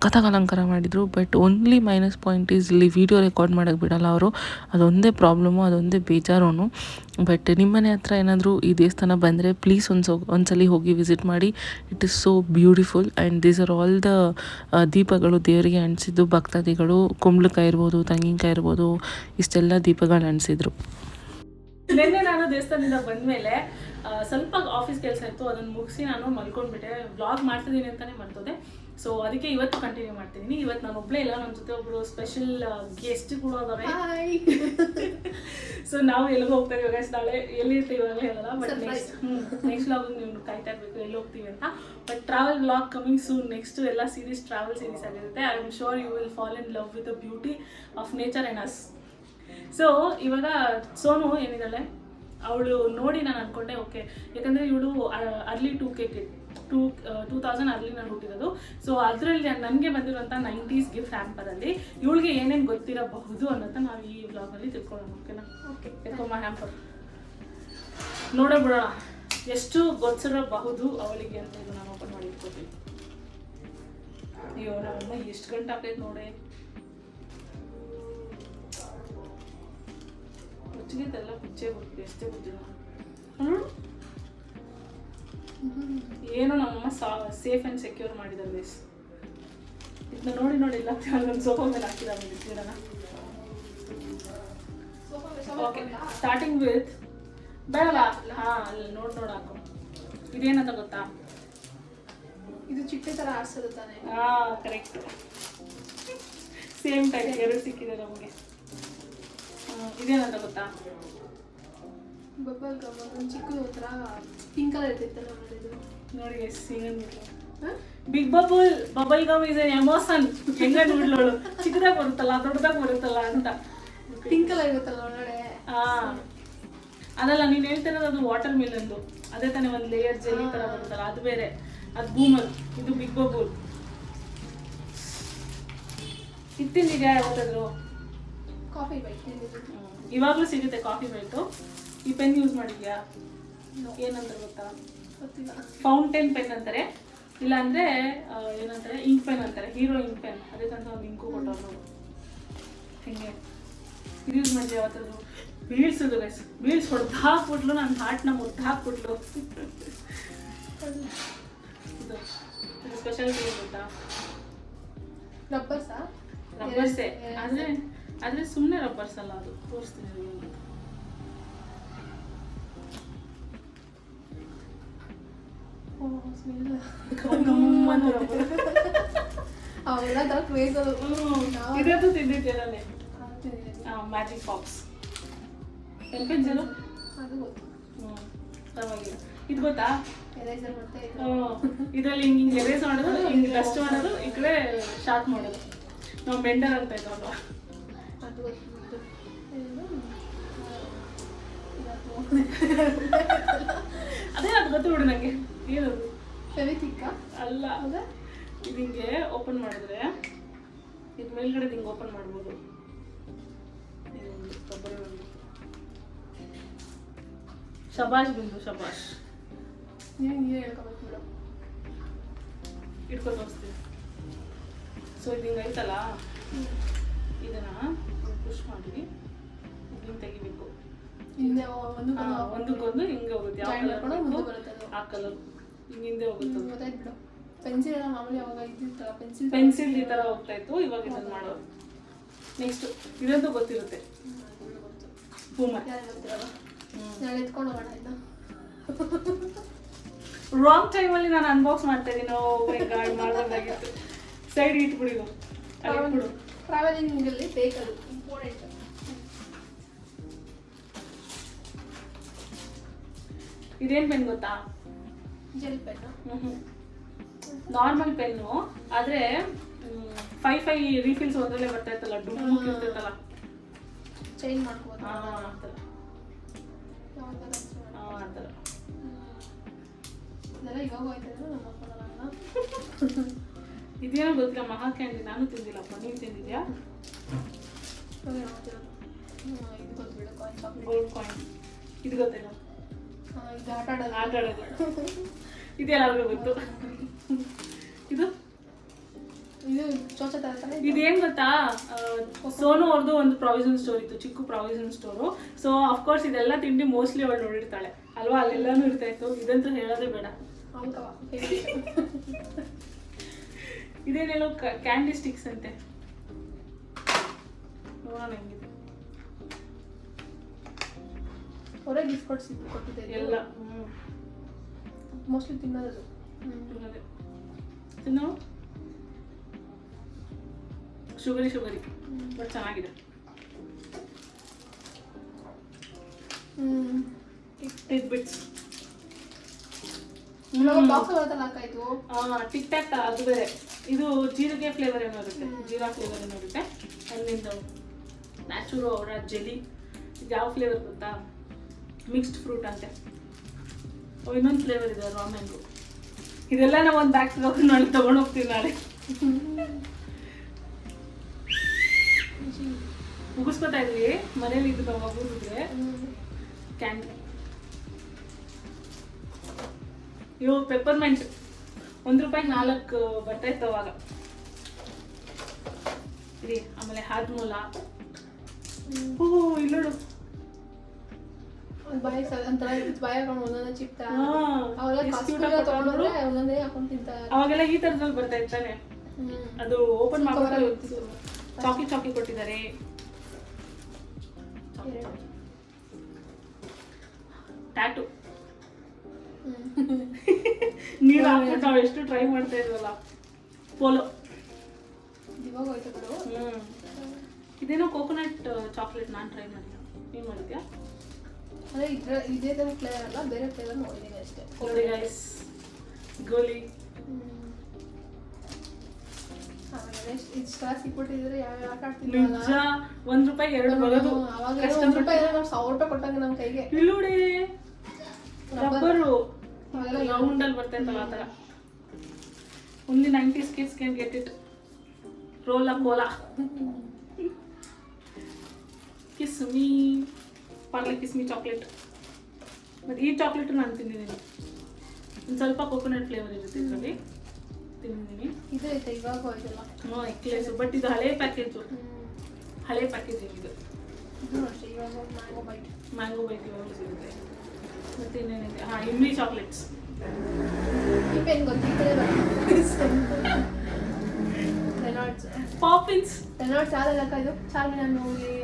ಸಖತ್ತಾಗಿ ಅಲಂಕಾರ ಮಾಡಿದರು but only minus point is ಇಲ್ಲಿ ವೀಡಿಯೋ ರೆಕಾರ್ಡ್ ಮಾಡೋಕ್ಕೆ ಬಿಡಲ್ಲ ಅವರು. ಅದೊಂದೇ ಪ್ರಾಬ್ಲಮ್ಮು ಅದೊಂದೇ ಬೇಜಾರೋನು. ಬಟ್ ನಿಮ್ಮನೆ ಹತ್ರ ಏನಾದರೂ ಈ ದೇವಸ್ಥಾನ ಬಂದರೆ ಪ್ಲೀಸ್ ಒಂದು ಒಂದ್ಸಲಿ ಹೋಗಿ ವಿಸಿಟ್ ಮಾಡಿ. It is so beautiful and these are all the ದೀಪಗಳು ದೇವರಿಗೆ ಅಂಟಿಸಿದ್ದು ಭಕ್ತಾದಿಗಳು, ಕುಂಬಳಕಾಯಿ ಇರ್ಬೋದು, ತೆಂಗಿನಕಾಯಿ ಇರ್ಬೋದು, ಇಷ್ಟೆಲ್ಲ ದೀಪಗಳು ಅಂಟಿಸಿದ್ರು ನಿನ್ನೆ ನಾನು ದೇವಸ್ಥಾನದಿಂದ ಬಂದಮೇಲೆ ಸ್ವಲ್ಪ ಆಫೀಸ್ ಕೆಲಸ ಇತ್ತು, ಅದನ್ನು ಮುಗಿಸಿ ನಾನು ಮಲ್ಕೊಂಡ್ಬಿಟ್ಟೆ. ವ್ಲಾಗ್ ಮಾಡ್ತಿದ್ದೀನಿ ಅಂತಲೇ ಮರ್ತೋದೆ ಸೊ ಅದಕ್ಕೆ ಇವತ್ತು ಕಂಟಿನ್ಯೂ ಮಾಡ್ತಿದ್ದೀನಿ. ಇವತ್ತು ನಾನು ಒಬ್ಬಳೇ ಇಲ್ಲ ನನ್ನ ಜೊತೆ ಒಬ್ರು ಸ್ಪೆಷಲ್ ಗೆಸ್ಟ್ ಕೂಡ ಅದಾವೆ ಸೊ (laughs) ನಾವು ಎಲ್ಲಿಗೆ ಹೋಗ್ತಾ ಇವಾಗ? ನಾಳೆ ಎಲ್ಲಿ ಇರ್ತೀವಿ ಇವಾಗಲೇ ಹೇಳಲ್ಲ ಬಟ್ ನೆಕ್ಸ್ಟ್ ನೆಕ್ಸ್ಟ್ ವ್ಲಾಗ್ ನೀವು ಕಾಯ್ತಾ ಇರಬೇಕು ಎಲ್ಲಿ ಹೋಗ್ತೀವಿ ಅಂತ. But travel vlog coming soon next ಎಲ್ಲ ಸೀರೀಸ್ ಟ್ರಾವೆಲ್ ಸೀರೀಸ್ ಆಗಿರುತ್ತೆ. I am sure you will fall in love with the beauty of nature and us so ಇವಾಗ ಸೋನು ಏನಿದ್ದಾಳೆ? ಅವಳು ನೋಡಿ ನಾನು ಅನ್ಕೊಂಡೆ ಓಕೆ ಯಾಕಂದರೆ ಇವಳು early two K kid two two thousand early ನಾನು ಹುಟ್ಟಿರೋದು. ಸೊ ಅದರಲ್ಲಿ ನನಗೆ ಬಂದಿರುವಂಥ ನೈಂಟೀಸ್ ಗಿಫ್ಟ್ ಹ್ಯಾಂಪರಲ್ಲಿ ಇವಳಿಗೆ ಏನೇನು ಗೊತ್ತಿರಬಹುದು ಅನ್ನೋದು ನಾವು ಈ ವ್ಲಾಗಲ್ಲಿ ತಿಳ್ಕೊಳ್ಳೋಣ ಓಕೆನಾ ಓಕೆ ಹ್ಯಾಂಪರ್ ನೋಡೋ ಬಿಡೋಣ ಎಷ್ಟು ಗೊತ್ತಿರಬಹುದು ಅವಳಿಗೆ ಅಂತ ಇದು ನಾನು ಓಪನ್ ಮಾಡಿ ಅಯ್ಯೋ ನಮ್ಮಮ್ಮ ಎಷ್ಟು ಗಂಟೆ ಆಗ್ತೈತೆ ನೋಡಿ. ಮುಚ್ಚಿಗೆದೆಲ್ಲ ಕುಚ್ಚೆ ಬಿಟ್ಟು ಎಷ್ಟೇ ಬುದ್ಧಿ ನೋಡು. ಏನು ನಮ್ಮಮ್ಮ ಸಾ ಸೇಫ್ ಆ್ಯಂಡ್ ಸೆಕ್ಯೂರ್ ಮಾಡಿದ್ದಾರೆ ಬೇಸ್ ಇದನ್ನ ನೋಡಿ ನೋಡಿ ಇಲ್ಲ ಒಂದು ಸೋಫಾ ಮೇಲೆ ಹಾಕಿದ್ದಾರೆ ಬಿಸಿಡೋಣ ಓಕೆ ಸ್ಟಾರ್ಟಿಂಗ್ ವಿತ್ ಬೇಡಲ್ಲ? ಹಾಂ ಅಲ್ಲಿ ನೋಡಿ ನೋಡಿ ಹಾಕು. ಇದೇನಂತ ಗೊತ್ತಾ? ಇದು ಚಿಟ್ಟೆ ಥರ ಆಡ್ಸೋದು ತಾನೆ. ಹಾಂ ಕರೆಕ್ಟ್ ಸೇಮ್ ಟೈಪ್ ಎರಡು ಸಿಕ್ಕಿದೆ ನಮಗೆ. ಇದೇನಂತ ಗೊತ್ತಾ? ಬಬ್ಬಲ್ ಗಮ್ ಒಂದು ಚಿಕ್ಕದು ಒಂಥರ ಪಿಂಕ್ ಕಲರ್ ಇರ್ತಿತ್ತಲ್ಲ ಮಾಡಿದ್ದು ನೋಡಿ ಸಿಂಗನ್ big bubble bubble gum is emotion ಹೆಂಗ ನೋಡ್ಲೋಳು? ಚಿಕ್ಕದಾಗ ಬರುತ್ತಲ್ಲ ದೊಡ್ಡದಾಗ ಬರುತ್ತಲ್ಲ ಅಂತ. ಪಿಂಕ್ ಕಲರ್ ಇರುತ್ತಲ್ಲ ಒಳಗಡೆ. ಅದಲ್ಲ ನೀನು ಹೇಳ್ತಿರೋದು ಅದು ವಾಟರ್ ಮಿಲನ್ದು ಅದೇ ತಾನೇ ಒಂದು ಲೇಯರ್ ಜೆಲ್ಲಿ ತರ ಬರುತ್ತಲ್ಲ ಅದು ಬೇರೆ. ಅದು ಬೂಮಲ್ ಇದು ಬಿಗ್ ಬಬೂಲ್ ಇತ್ತಿಂದಿದ್ಯಾ ಯಾವತ್ತಾದ್ರು? ಕಾಫಿ ಬೈಕ್ ಇವಾಗಲೂ ಸಿಗುತ್ತೆ ಕಾಫಿ ಬೇಕು ಈ ಪೆನ್ ಯೂಸ್ ಮಾಡಿದ್ಯಾ? ಏನಂತ ಗೊತ್ತಾ? ಗೊತ್ತಿಲ್ಲ. ಫೌಂಟೇನ್ ಪೆನ್ ಅಂತಾರೆ. ಇಲ್ಲ ಅಂದ್ರೆ ಏನಂತಾರೆ? ಇಂಕ್ ಪೆನ್ ಅಂತಾರೆ. ಹೀರೋ ಇಂಕ್ ಪೆನ್ ಅದಕ್ಕಂತ ಒಂದು ಇಂಕು ಕೊಟ್ಟವ್ರು ಹಿಂಗೆ? ಇದು ಯೂಸ್ ಮಾಡಿದ್ವಿ ಯಾವತ್ತಾದ್ರು? ಬೀಳ್ಸೋದು ಗೈಸ್ ಬೀಳ್ಸ್ ಹೊಡೆದು ಹಾಕ್ಬಿಟ್ಲು ನನ್ನ ಹಾರ್ಟ್ನ ಮುದ್ದು ಹಾಕ್ಬಿಟ್ಲು. ಇದು. ಏನು ಗೊತ್ತಾ? ರಬ್ಬರ್ಸಾ ರಬ್ಬರ್ಸೇ ಆದರೆ ಆದರೆ ಸುಮ್ಮನೆ ರಬ್ಬರ್ಸ್ ಅಲ್ಲ ಅದು. ತೋರಿಸ್ತೀನಿ ಅವೆಲ್ಲ ತರ ಕ್ರೇಜ್ ಅದು ತಿಂದಿದ್ದೀರಲ್ಲೇ ಆಗ್ತಿದೆ. ಮ್ಯಾಜಿಕ್ ಪಾಪ್ಸ್ ಪೆನ್ಸಿಲು ಅದು ಹ್ಞೂ ಪರವಾಗಿಲ್ಲ ಇದು ಗೊತ್ತಾ ಇದರಲ್ಲಿ ಹಿಂಗೆ ಹಿಂಗೆ ಎರೇಸ್ ಮಾಡೋದು ಹಿಂಗೆ ಡಸ್ಟ್ ಮಾಡೋದು ಈ ಕಡೆ ಶಾರ್ಪ್ ಮಾಡೋದು ನಾವು ಬೆಂಡರ್ ಅಂತ ಇದ್ದವಲ್ವ ಅದೇ ಅದು ಗೊತ್ತು ಬಿಡು ನನಗೆ ಏನದು ಫೆವಿಕ್ವಿಕ್ಕ ಅಲ್ಲ. ಇದು ಹಿಂಗೆ ಓಪನ್ ಮಾಡಿದ್ರೆ ಇದು ಮೇಲ್ಗಡೆ ಹಿಂಗೆ ಓಪನ್ ಮಾಡ್ಬೋದು. ಶಬಾಷ್ ಬಿಂದು ಶಬಾಷ್. ನೀವು ಹಿಂಗೆ ಹೇಳ್ಕೊಬೇಕು ಮೇಡಮ್ ಇಟ್ಕೊಂಡು ತೋರಿಸ್ತೀನಿ. ಸೊ ಇದು ಹಿಂಗೆ ಐತಲ್ಲ ಇದನ್ನ ಪುಷ್ ಮಾಡಿ ಇದನ್ನ ತೆಗಿಬೇಕು. ಹಿಂದೆ ಒಂದಕ್ಕೊಂದು ಹಿಂಗೆ ಹೋಗುತ್ತೆ. ಆ ಕಲರ್ ಹಿಂದೆ ಹೋಗುತ್ತೆ. ಗೊತ್ತಾಯ್ತು ಬಿಡು. ಪೆನ್ಸಿಲ್ ಎಲ್ಲ ಮಾಮೂಲಿ ಅವಾಗ ಇದ್ದಿತ್ತಲ್ಲ ಪೆನ್ಸಿಲ್ ಪೆನ್ಸಿಲ್ ಈ ಥರ ಹೋಗ್ತಾ ಇತ್ತು ಇವಾಗ ಇದನ್ನ ಮಾಡೋದು. ನೆಕ್ಸ್ಟ್ ಇದಂತೂ ಗೊತ್ತಿರುತ್ತೆ. ಬೂಮರ್ ನಾಳೆ ಎತ್ಕೊಂಡು ಹೋಗೋಣ ಆಯ್ತಾ? ರಾಂಗ್ ಟೈಮಲ್ಲಿ ನಾನು ಅನ್ಬಾಕ್ಸ್ ಮಾಡ್ತಾ ಇದ್ದೀನಿ ಓ ಮೈ ಗಾಡ್ ಮಾಡಬೇಕಾಗಿತ್ತು ಸೈಡ್ ಇಟ್ಬಿಡಿದು. ಅಲ್ಲಿ ಟ್ರಾವೆಲಿಂಗ್ ಟ್ರಾವೆಲಿಂಗಲ್ಲಿ ಬೇಕದು. ಇಂಪಾರ್ಟೆಂಟ್ ಇದೇನು ಪೆನ್ ಗೊತ್ತಾ? ಜೆಲ್ ಪೆನ್ ನಾರ್ಮಲ್ ಪೆನ್ನು ಆದ್ರೆ ಫೈವ್ ಫೈವ್ ರೀಫಿಲ್ಸ್ ಒಂದ್ರಲ್ಲೇ ಬರ್ತಾ ಇತ್ತಲ್ಲ ಡುಮ್ಮಕ್ ಇರ್ತೈತಲ್ಲ. ಚೇಂಜ್ ಮಾಡ್ಕೋಬೋದು. ಆ ಥರ. ಥರ. ಇದೆಲ್ಲ ಇವಾಗ ಹೋಯ್ತದೆ ನಮ್ಮ ಅಪ್ಪನಲ್ಲ (laughs) ಇದೇನೋ ಗೊತ್ತಿಲ್ಲ ಮಹಾ ಕ್ಯಾಂಡಿ ನಾನು ತಿಂದಿಲ್ಲಪ್ಪ. ನೀವು ತಿಂದಿದ್ಯಾ? ಇದು ಗೊತ್ತಿಲ್ಲ ಕಾಯಿನ್ ಗೋಲ್ಡ್ ಕಾಯಿನ್ ಇದು ಗೊತ್ತಿಲ್ಲ ಇದು ಆಟ ಆಡೋದು. ಆಟ ಆಡೋದು. ಇದೆಲ್ಲರಿಗೂ ಗೊತ್ತು. ಇದು? ಇದು ಚೋಚ ತಾನೆ? ಇದೇನ್ ಗೊತ್ತಾ? ಸೋನು ಅವ್ರದ್ದು ಒಂದು ಪ್ರಾವಿಷನ್ ಸ್ಟೋರ್ ಇತ್ತು ಚಿಕ್ಕ ಪ್ರಾವಿಷನ್ ಸ್ಟೋರು ಸೊ ಅಫ್ಕೋರ್ಸ್ ಇದೆಲ್ಲ ತಿಂಡಿ ಮೋಸ್ಟ್ಲಿ ಅವಳು ನೋಡಿರ್ತಾಳೆ. ಅಲ್ವಾ? ಅಲ್ಲೆಲ್ಲಾನು ಇರ್ತಾ ಇತ್ತು. ಇದಂತೂ ಹೇಳೋದೇ ಬೇಡ. ಇದೇನೆಲ್ಲೋ ಕ್ಯಾಂಡಿ ಸ್ಟಿಕ್ಸ್ ಅಂತೆ. ನೋಡೋಣ ಹೆಂಗಿದೆ. ಅವರೇ ಗಿಫ್ಟ್ ಕೊಡ್ಸಿ ಕೊಟ್ಟಿದ್ದೆ ಎಲ್ಲ ಮೋಸ್ಟ್ಲಿ ತಿನ್ನೋದು. ಅದೇ ತಿನ್ನು. Sugary sugary. ಬಟ್ ಚೆನ್ನಾಗಿದೆ. Tic bits. ಬಾಕ್ಸ್ ಬರುತ್ತಲ್ಲ ಟಿಕ್ ಟ್ಯಾಕ್ ಅದು ಬೇರೆ. ಇದು ಜೀರಿಗೆ ಫ್ಲೇವರ್ ಏನೋ ಇರುತ್ತೆ. ಜೀರಾ ಫ್ಲೇವರ್ ಏನೋ ಇರುತ್ತೆ. ಅಲ್ಲಿಂದ ನ್ಯಾಚುರೋ ಅವರ ಜೆಲಿ ಇದು ಯಾವ ಫ್ಲೇವರ್ ಗೊತ್ತಾ? ಮಿಕ್ಸ್ಡ್ ಫ್ರೂಟ್ ಅಂತೆ. ಇನ್ನೊಂದು ಫ್ಲೇವರ್ ಇದೆ ರಾ ಮ್ಯಾಂಗೋ ಇದೆಲ್ಲ ನಾವು ಒಂದು ಬ್ಯಾಗ್ ತಗೊಂಡು ನಾಳೆ ತಗೊಂಡು ಹೋಗ್ತೀವಿ ನಾಳೆ. ಮುಗಿಸ್ಕೊತಾ ಇದ್ವಿ. ಮನೇಲಿ ಇದು ಹೋಗಿದ್ರೆ ಕ್ಯಾಂಡಿ ಇವು ಪೆಪ್ಪರ್ಮೆಂಟ್ ಒಂದು ರೂಪಾಯಿ ನಾಲ್ಕು, ಬರ್ತಾ ಇತ್ತು ಅವಾಗ. ಆಮೇಲೆ ಹಾದ್ಮೂಲ. ಓ ಇಲ್ಲ ನೋಡು ಬಾಯಿ ಒಂಥರ ಒಂದೊಂದೇ ಅವೆಲ್ಲ ತಗೊಂಡ್ರೆ. ಒಂದೊಂದೇ ಹಾಕೊಂಡು ತಿಂತಾರೆ ಅವಾಗೆಲ್ಲ ಈ ಥರದಲ್ಲಿ ಬರ್ತಾ ಇರ್ತಾನೆ. ಅದು ಓಪನ್. ಚಾಕಿ ಚಾಕಿ ಕೊಟ್ಟಿದ್ದಾರೆ. Tattoo hmm. ನೀರು ಹಾಕ್ಬಿಟ್ಟು ನಾವು ಎಷ್ಟು ಟ್ರೈ ಮಾಡ್ತಾ ಇದ್ವಲ್ಲ? ಪೋಲೋ ಇವಾಗ ಹೋಯ್ತು ಬಿಡು ಇದೇನೋ ಕೋಕೋನಟ್ ಚಾಕ್ಲೇಟ್ ನಾನು ಟ್ರೈ ಮಾಡಿಲ್ಲ ಏನು ಮಾಡಿದ್ಯಾ? ಅದೇ ಇದ್ರ ಇದೇ ಥರ ಫ್ಲೇವರ್ ಅಲ್ಲ ಬೇರೆ ಫ್ಲೇವರ್ ನೋಡಿದ್ದೀನಿ ಅಷ್ಟೇ. ನೋಡಿ ಗೈಸ್ ಗೋಲಿ. ಆಮೇಲೆ ಇಷ್ಟ ಸಿಕ್ಬಿಟ್ಟಿದ್ರೆ ಯಾವ ಆಡ್ತಿದ್ವಲ್ಲ ನಿಜ ಒಂದ್ ರೂಪಾಯಿ ಎರಡು ಬರೋದು ಅವಾಗ ಒಂದ್ ರೂಪಾಯಿ ಏನೋ ನಾವು ಸಾವಿರ ರೂಪಾಯಿ ಕೊಟ್ಟಂಗೆ ನಮ್ಮ ಕೈಗೆ. ಇಲ್ಲೋಡಿ ರಬ್ಬರು ಇತ್ತಲ್ಲ ಆ ಥರ. Only nineties kids can get it Rola Cola Kismi Parle Kismi chocolate but ಈ ಚಾಕ್ಲೇಟು ನಾನು ತಿಂದಿದ್ದೀನಿ. ಒಂದು ಸ್ವಲ್ಪ ಕೋಕೊನಟ್ ಫ್ಲೇವರ್ ಇರುತ್ತೆ ಇದರಲ್ಲಿ. ತಿಂದಿದ್ದೀನಿ. ಇದು ಐತೆ ಇವಾಗ ಹೋಯ್ತಲ್ಲ ಹ್ಞೂ ಎಕ್ಲೇಸು. ಬಟ್ ಇದು ಹಳೆ ಪ್ಯಾಕೇಜು ಹಳೆ ಪ್ಯಾಕೇಜಿಂಗ್ ಇದು. ಇದು ಅಷ್ಟೇ ಇವಾಗ ಮ್ಯಾಂಗೋ ಬೈಟ್ ಮ್ಯಾಂಗೋ ಬೈಟ್ ಇವಾಗ ಸಿಗುತ್ತೆ. ಮತ್ತು ಇನ್ನೇನಿದೆ? ಹಾಂ ಇಮ್ಲಿ ಚಾಕ್ಲೇಟ್ಸ್ ಈ ಪೆನ್ ಗೊತ್ತು? ಈ ಕಡೆ ರೆನಾಲ್ಡ್ಸ್ ಪಾಪಿನ್ಸ್ ಚಾಲ ಯಾವ್ದಲ್ಲ ಇದು? ಚಾರ್ಮಿನಾರ್ ಮೂವಿ.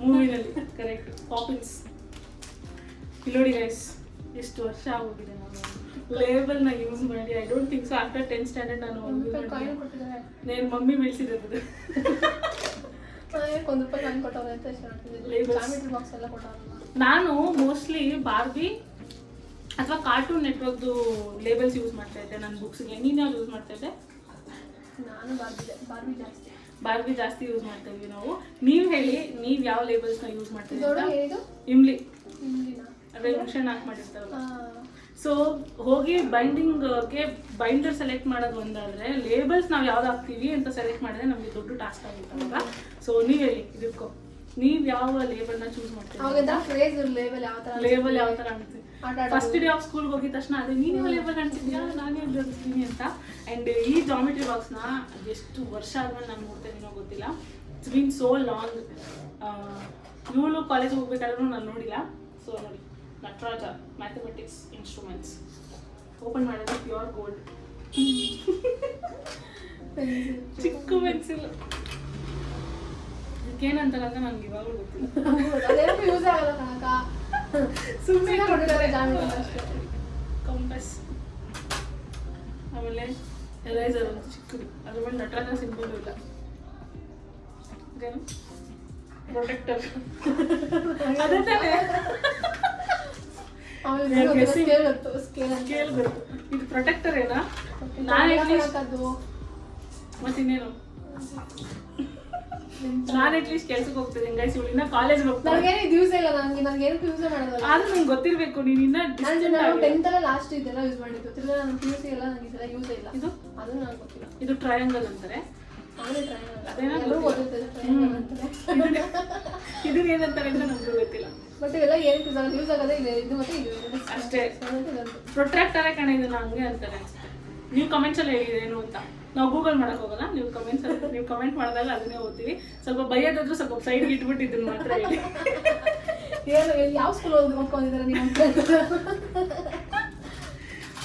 ಮೂವಿನಲ್ಲಿ ಕರೆಕ್ಟ್ ಪಾಪಿನ್ಸ್ ನೋಡಿ ಗೈಸ್ ಎಷ್ಟು ವರ್ಷ ಆಗೋಗಿದೆ ನಾನು ಲೇಬಲ್ನ ಯೂಸ್ ಮಾಡಿ I don't think so after tenth standard ನಾನು నేను ಮಮ್ಮಿ ಬೆಳೆಸಿರೋದು ನಾನು ಮೋಸ್ಟ್ಲಿ ಬಾರ್ಬಿ ಅಥವಾ ಕಾರ್ಟೂನ್ ನೆಟ್ವರ್ಕ್ದು ಲೇಬಲ್ಸ್ ಯೂಸ್ ಮಾಡ್ತಾ ಇದ್ದೆ ನನ್ನ ಬುಕ್ಸ್ಗೆ ನೀನು ಯಾವ್ದು ಯೂಸ್ ಮಾಡ್ತಾ ಇದ್ದೆ? ನಾನು ಬಾರ್ಬಿ ಬಾರ್ಬಿ ಜಾಸ್ತಿ. ಬಾರ್ಬಿ ಜಾಸ್ತಿ ಯೂಸ್ ಮಾಡ್ತೀವಿ ನಾವು. ನೀವು ಹೇಳಿ ನೀವು ಯಾವ ಲೇಬಲ್ಸ್ನ ಯೂಸ್ ಮಾಡ್ತೀವಿ ಇಂಬಲಿ ಇಮ್ಲಿ. ಅದೇ ಹಾಕಿ ಮಾಡಿರ್ತಾರಲ್ಲ. ಸೊ ಹೋಗಿ ಬೈಂಡಿಂಗ್ಗೆ ಬೈಂಡರ್ ಸೆಲೆಕ್ಟ್ ಮಾಡೋದು ಒಂದಾದ್ರೆ ಲೇಬಲ್ಸ್ ನಾವು ಯಾವ್ದು ಹಾಕ್ತೀವಿ ಅಂತ ಸೆಲೆಕ್ಟ್ ಮಾಡಿದ್ರೆ ನಮಗೆ ದೊಡ್ಡ ಟಾಸ್ಕ್ ಆಗುತ್ತೆ ಸೊ ನೀವು ಹೇಳಿ ಇದಕ್ಕೋ. ನೀವು ಯಾವ ಚೂಸ್ ಲೇಬಲ್ ಯಾವ ತರ ಲೇಬಲ್ ಯಾವ ಥರ ಅನ್ಸುತ್ತೆ? ಫಸ್ಟ್ ಡೇ ಆಫ್ ಸ್ಕೂಲ್ ಹೋಗಿದ ತಕ್ಷಣ ಅದೇ ನೀನು ಯಾವ ಲೇಬಲ್ ಅನ್ಸಿದ್ಯಾ? ನಾನೇ ಅಂತ. ಅಂಡ್ ಈ ಜಾಮಿಟ್ರಿ ಬಾಕ್ಸ್ನ ಎಷ್ಟು ವರ್ಷ ಆದ್ಮೇಲೆ ನಾನು ನೋಡ್ತೇನೆ ಏನೋ ಗೊತ್ತಿಲ್ಲ. ಇಟ್ಸ್ ಬೀನ್ ಸೋ ಲಾಂಗ್ ಇವಳು ಕಾಲೇಜ್ ಹೋಗ್ಬೇಕಾದ್ರೂ ನಾನು ನೋಡಿಲ್ಲ. ಸೊ ನೋಡಿ ನಟರಾಜ ಮ್ಯಾಥಮೆಟಿಕ್ಸ್ ಇನ್ಸ್ಟ್ರೂಮೆಂಟ್ಸ್ ಓಪನ್ ಮಾಡೋದು ಪ್ಯೂರ್ ಗೋಲ್ಡ್ ಚಿಕ್ಕ ಪೆನ್ಸಿಲ್ ಇದಕ್ಕೇನಂತಾರೆ ಅಂತ ನಂಗೆ ಇವಾಗಲೂ ಗೊತ್ತಿಲ್ಲ. ಅದೇನೋ ಯೂಸ್ ಆಗಲ್ಲ ಕಣಕ ಸುಮ್ಮನೆ ಕೊಡ್ತಾರೆ. ಜಾಮಿನ್. ಅಷ್ಟೇ ಕಂಪಸ್ ಆಮೇಲೆ ಎಲೈಸರ್ ಒಂದು ಚಿಕ್ಕದು. ಅದ್ರ ಮೇಲೆ ನಟರಾಜ ಸಿಂಪಲ್ ಇಲ್ಲ. ಇದೇನು ಪ್ರೊಟೆಕ್ಟರ್ ಅದೇ ತಾನೇ. ಸ್ಕೇಲ್ ಗೊತ್ತು ಕೇಳ್ಬೇಕು ಇದು ಪ್ರೊಟೆಕ್ಟರ್ ಏನಾ? ನಾನು ಮತ್ತಿನ್ನೇನು? ನಾನು ಅಟ್ಲೀಸ್ಟ್ ಕೆಲ್ಸಕ್ಕೆ ಹೋಗ್ತಿದ್ದೆ ಗೈಸ್ ಇವಳು ಇನ್ನ ಕಾಲೇಜ್ ಹೋಗ್ತಾ ನನಗೇನು ಇದು ಯೂಸ್ ಇಲ್ಲ ನನಗೆ ನನಗೆ ಏನು ಯೂಸ್ ಮಾಡೋದಲ್ಲ. ಆದ್ರೆ ನಂಗೆ ಗೊತ್ತಿರಬೇಕು ನೀನು ಇನ್ನ ನಾನು ನಾನು. ಟೆಂತ್ ಅಲ್ಲ ಲಾಸ್ಟ್ ಇದೆಲ್ಲ ಯೂಸ್ ಮಾಡಿದ್ದು. ತಿರ್ಗಾ ನಾನು ಪಿ ಯು ಸಿ ಎಲ್ಲ ನನಗೆ ಇದೆಲ್ಲ ಯೂಸ್ ಇಲ್ಲ. ಇದು? ಅದು ನನಗೆ ಗೊತ್ತಿಲ್ಲ. ಇದು ಟ್ರಯಾಂಗಲ್ ಅಂತಾರೆ. ಇದನ್ನ ಏನಂತಾರೆ ಅಂತ ನಮ್ಗೆ ಗೊತ್ತಿಲ್ಲ. ಬಟ್ ಇವೆಲ್ಲ ಏನಕ್ಕೆ ಯೂಸ್ ಆಗೋದೇ ಇದೆ. ಇದು ಮತ್ತೆ ಇದು. ಅಷ್ಟೇ. ಪ್ರೊಟ್ರಾಕ್ಟರೇ ಕಣ ಇದನ್ನ ಹಂಗೆ ಅಂತಾರೆ. ನೀವು ಕಮೆಂಟ್ಸ್ ಅಲ್ಲಿ ಹೇಳಿ ಏನು ಅಂತ? ನಾವು ಗೂಗಲ್ ಮಾಡಕ್ ಹೋಗಲ್ಲ ನೀವು ಕಮೆಂಟ್ ಅಲ್ಲಿ ನೀವು ಕಮೆಂಟ್ ಮಾಡಿದಾಗ ಅದನ್ನೇ ಓದ್ತೀವಿ. ಸ್ವಲ್ಪ ಬೈಯೋದಾದ್ರೂ ಸ್ವಲ್ಪ ಸೈಡ್ಗೆ ಇಟ್ಬಿಟ್ಟು ಇದನ್ನ ಮಾತ್ರ ಹೇಳಿ. ಏನು ಯಾವ ಸ್ಕೂಲ್ ಓದಿ ಓದ್ಕೊಂಡಿದ್ದಾರೆ ನೀವು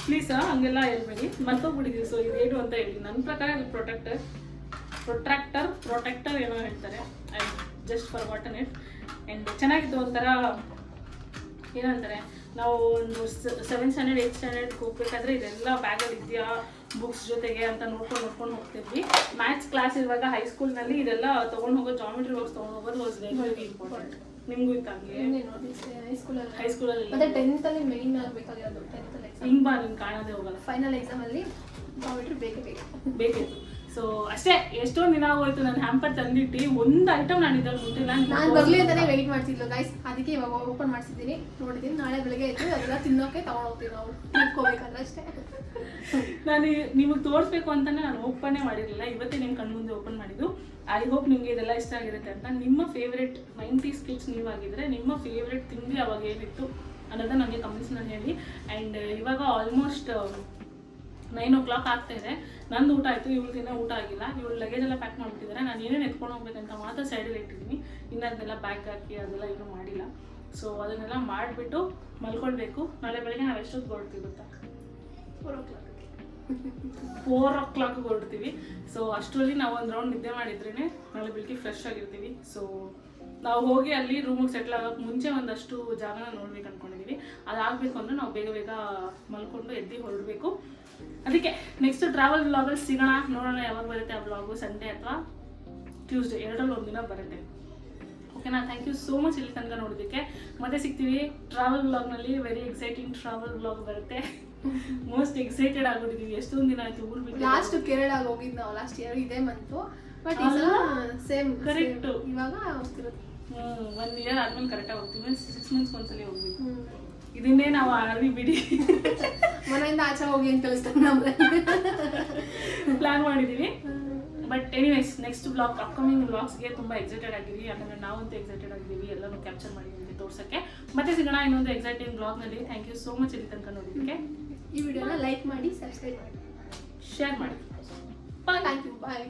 ಪ್ಲೀಸ್ ಹಂಗೆಲ್ಲ ಹೇಳ್ಬೇಡಿ. ಮರ್ತೋಗ್ಬಿಟ್ಟಿದ್ದೀವಿ ಸೊ ಇದೇನು ಅಂತ ಹೇಳಿ. ನನ್ನ ಪ್ರಕಾರ ಇದು ಪ್ರೊಟೆಕ್ಟರ್ ಪ್ರೊಟ್ರಾಕ್ಟರ್ ಪ್ರೊಟೆಕ್ಟರ್ ಏನೋ ಹೇಳ್ತಾರೆ. I just for what an it and ಒಂಥರ ಏನಂತಾರೆ ನಾವು ಒಂದು ಸೆವೆನ್ ಸ್ಟ್ಯಾಂಡರ್ಡ್ ಏಯ್ಟ್ ಸ್ಟ್ಯಾಂಡರ್ಡ್ಗೆ ಹೋಗ್ಬೇಕಾದ್ರೆ ಇದೆಲ್ಲ ಬ್ಯಾಗಲ್ಲಿ ಇದೆಯಾ? ಬುಕ್ಸ್ ಜೊತೆಗೆ ಅಂತ ನೋಡ್ಕೊಂಡು ನೋಡ್ಕೊಂಡು ಹೋಗ್ತಿದ್ವಿ. ಮ್ಯಾಥ್ಸ್ ಕ್ಲಾಸ್ ಇರುವಾಗ ಹೈಸ್ಕೂಲ್ನಲ್ಲಿ ಇದೆಲ್ಲ ತೊಗೊಂಡು ಹೋಗೋ ಜಾಮಿಟ್ರಿ ಬಾಕ್ಸ್ ತೊಗೊಂಡು ಹೋಗೋದು ವಾಸ್ ವೆರಿ ಇಂಪಾರ್ಟೆಂಟ್ ನಿಮಗೂ ಹೈ ಹೈಸ್ಕೂಲಲ್ಲಿ ಹೈಸ್ಕೂಲಲ್ಲಿ ಮತ್ತೆ ಟೆಂತಲ್ಲಿ ಅಲ್ಲಿ ಮೇನ್ ಆಗಬೇಕಾಗಿರೋದು ಟೆಂತ್ ಅಲ್ಲಿ ಎಕ್ಸಾಮ್ ಹಿಂಗ್ ಬಾ ನೀನು ಕಾಣೋದೇ ಹೋಗಲ್ಲ. ಫೈನಲ್ ಎಕ್ಸಾಮ್ ಅಲ್ಲಿ ಕಾಮೆಂಟ್ರಿ ಬೇಕೇ ಬೇಕು. ಬೇಕಿತ್ತು. ಸೊ ಅಷ್ಟೇ ಎಷ್ಟೊಂದು ದಿನ ಆಗೋಯ್ತು ನಾನು ಹ್ಯಾಂಪರ್ ತಂದಿಟ್ಟು ಒಂದು ಐಟಮ್ ನಾನು ಇದ್ರಲ್ಲಿ ಮುಟ್ಟಿಲ್ಲ ನಾನು ಬರ್ಲಿ ಅಂತಾನೆ ವೆಯ್ಟ್ ಮಾಡ್ತಿದ್ಲು ಗೈಸ್ ಅದಕ್ಕೆ ಇವಾಗ ಓಪನ್ ಮಾಡ್ಸಿದ್ದೀನಿ. ನೋಡಿದ್ದೀನಿ ನಾಳೆ ಬೆಳಗ್ಗೆ ಆಯ್ತು ಅದೆಲ್ಲ ತಿನ್ನೋಕೆ ತಗೊಂಡೋಗ್ತೀವಿ ನಾವು ಅಷ್ಟೇ. ನಾನು ನಿಮಗೆ ತೋರಿಸ್ಬೇಕು ಅಂತಾನೆ ನಾನು ಓಪನ್ನೇ ಮಾಡಿರಲಿಲ್ಲ. ಇವತ್ತೇ ನಿಮ್ಮ ಕಣ್ಣು ಮುಂದೆ ಓಪನ್ ಮಾಡಿದ್ದು. ಐ ಹೋಪ್ ನಿಮಗೆ ಇದೆಲ್ಲ ಇಷ್ಟ ಆಗಿರುತ್ತೆ ಅಂತ. ನಿಮ್ಮ ಫೇವ್ರೆಟ್ ನೈಂಟೀಸ್ ಕಿಡ್ಸ್ ನೀವಾಗಿದ್ರೆ ನಿಮ್ಮ ಫೇವ್ರೆಟ್ ತಿಂಡಿ ಅವಾಗ ಏನಿತ್ತು ಅನ್ನೋದನ್ನ ನನಗೆ ಕಮೆಂಟ್ಸ್ನಲ್ಲಿ ಹೇಳಿ. ಆ್ಯಂಡ್ ಇವಾಗ ಆಲ್ಮೋಸ್ಟ್ ನೈನ್ ಓ ಕ್ಲಾಕ್ ಆಗ್ತಾ ಇದೆ. ನಂದು ಊಟ ಆಯಿತು ಇವಳು ದಿನ ಊಟ ಆಗಿಲ್ಲ. ಇವಳು ಲಗೇಜ್ ಎಲ್ಲ ಪ್ಯಾಕ್ ಮಾಡ್ಬಿಟ್ಟಿದ್ದಾರೆ ನಾನು ಏನೇನು ಎತ್ಕೊಂಡು ಹೋಗ್ಬೇಕಂತ ಮಾತ್ರ ಸೈಡಲ್ಲಿ ಇಟ್ಟಿದ್ದೀನಿ ಇನ್ನು ಅದನ್ನೆಲ್ಲ ಬ್ಯಾಗ್ ಹಾಕಿ ಅದೆಲ್ಲ ಏನೂ ಮಾಡಿಲ್ಲ. ಸೊ ಅದನ್ನೆಲ್ಲ ಮಾಡಿಬಿಟ್ಟು ಮಲ್ಕೊಳ್ಬೇಕು. ನಾಳೆ ಬೆಳಗ್ಗೆ ನಾವು ಎಷ್ಟೊತ್ತು ಹೊರಡ್ತೀವಿ ಗೊತ್ತಾ? Four o'clock four o'clock ಹೊರಡ್ತೀವಿ ಸೊ ಅಷ್ಟರಲ್ಲಿ ನಾವು ಒಂದು ರೌಂಡ್ ನಿದ್ದೆ ಮಾಡಿದ್ರೇ ನಾಳೆ ಬೆಳಗ್ಗೆ ಫ್ರೆಶ್ ಆಗಿರ್ತೀವಿ. ಸೊ ನಾವು ಹೋಗಿ ಅಲ್ಲಿ ರೂಮಿಗೆ ಸೆಟ್ಲ್ ಆಗೋಕ್ಕೆ ಮುಂಚೆ ಒಂದಷ್ಟು ಜಾಗನ ನೋಡ್ಬೇಕು ಅಂದ್ಕೊಂಡಿದ್ದೀವಿ ಅದಾಗಬೇಕು ಅಂದರೆ ನಾವು ಬೇಗ ಬೇಗ ಮಲ್ಕೊಂಡು ಎದ್ದು ಹೊರಡಬೇಕು. ಅದಕ್ಕೆ ನೆಕ್ಸ್ಟ್ ಟ್ರಾವೆಲ್ ವ್ಲಾಗಲ್ಲಿ ಸಿಗೋಣ. ನೋಡೋಣ ಯಾವಾಗ ಬರುತ್ತೆ ಆ ವ್ಲಾಗು ಸಂಡೇ ಅಥವಾ ಟ್ಯೂಸ್ಡೇ ಎರಡರಲ್ಲಿ ಒಂದಿನ ದಿನ ಬರುತ್ತೆ ಓಕೆನಾ ಥ್ಯಾಂಕ್ ಯು ಸೋ ಮಚ್ ಇಲ್ಲಿ ತನಕ ನೋಡೋದಕ್ಕೆ ಮತ್ತೆ ಸಿಗ್ತೀವಿ. ಟ್ರಾವೆಲ್ ವ್ಲಾಗ್ನಲ್ಲಿ ವೆರಿ ಎಕ್ಸೈಟಿಂಗ್ ಟ್ರಾವೆಲ್ ವ್ಲಾಗ್ ಬರುತ್ತೆ. (laughs) Most excited ಆಗ್ಬಿಟ್ಟಿದೀವಿ. ಎಷ್ಟೊಂದು ದಿನ ಆಯ್ತು ಊರ್ ಬಿಟ್ಟು. ಲಾಸ್ಟ್ ಕೇರಳ ಹೋಗಿದ್ದು ನಾವು ಲಾಸ್ಟ್ ಇಯರ್ ಇದೇ ಮಂತು ಬಟ್ ಸೇಮ್ ಕರೆಕ್ಟ್ ಇವಾಗ ಹೋಗ್ತಿರೋದು. ಒನ್ ಇಯರ್ ಆದ್ಮೇಲೆ ಕರೆಕ್ಟಾಗಿ ಹೋಗ್ತೀವಿ. ಸಿಕ್ಸ್ ಮಂತ್ಸ್ ಒಂದ್ಸಲಿ ಹೋಗ್ಬೇಕು. ಇದನ್ನೇ ನಾವು ಅರ್ವಿ ಬಿಡಿ. ಮನೆಯಿಂದ ಆಚೆ ಹೋಗಿ ಅಂತ ಕಳಿಸ್ತಾರೆ ನಮ್ಗೆ? ಪ್ಲಾನ್ ಮಾಡಿದ್ದೀವಿ but anyways next blog upcoming ಬ್ಲಾಗ್ಸ್ಗೆ ತುಂಬ ಎಕ್ಸೈಟೆಡ್ ಆಗಿದ್ದೀವಿ ನಾವು ನಾವಂತೂ ಎಕ್ಸೈಟೆಡ್ ಆಗಿದ್ದೀವಿ ಎಲ್ಲನೂ ಕ್ಯಾಪ್ಚರ್ ಮಾಡಿ ನಿಮಗೆ ತೋರ್ಸೋಕ್ಕೆ. ಮತ್ತೆ ಸಿಗೋಣ ಇನ್ನೊಂದು ಎಕ್ಸೈಟಿಂಗ್ ಬ್ಲಾಗ್ನಲ್ಲಿ ಥ್ಯಾಂಕ್ ಯು ಸೋ ಮಚ್ ಇಲ್ಲಿ ತನಕ ನೋಡಿದ್ದಕ್ಕೆ. ಈ ವಿಡಿಯೋನ ಲೈಕ್ ಮಾಡಿ ಸಬ್ಸ್ಕ್ರೈಬ್ ಮಾಡಿ. ಶೇರ್ ಮಾಡಿ. Thank you bye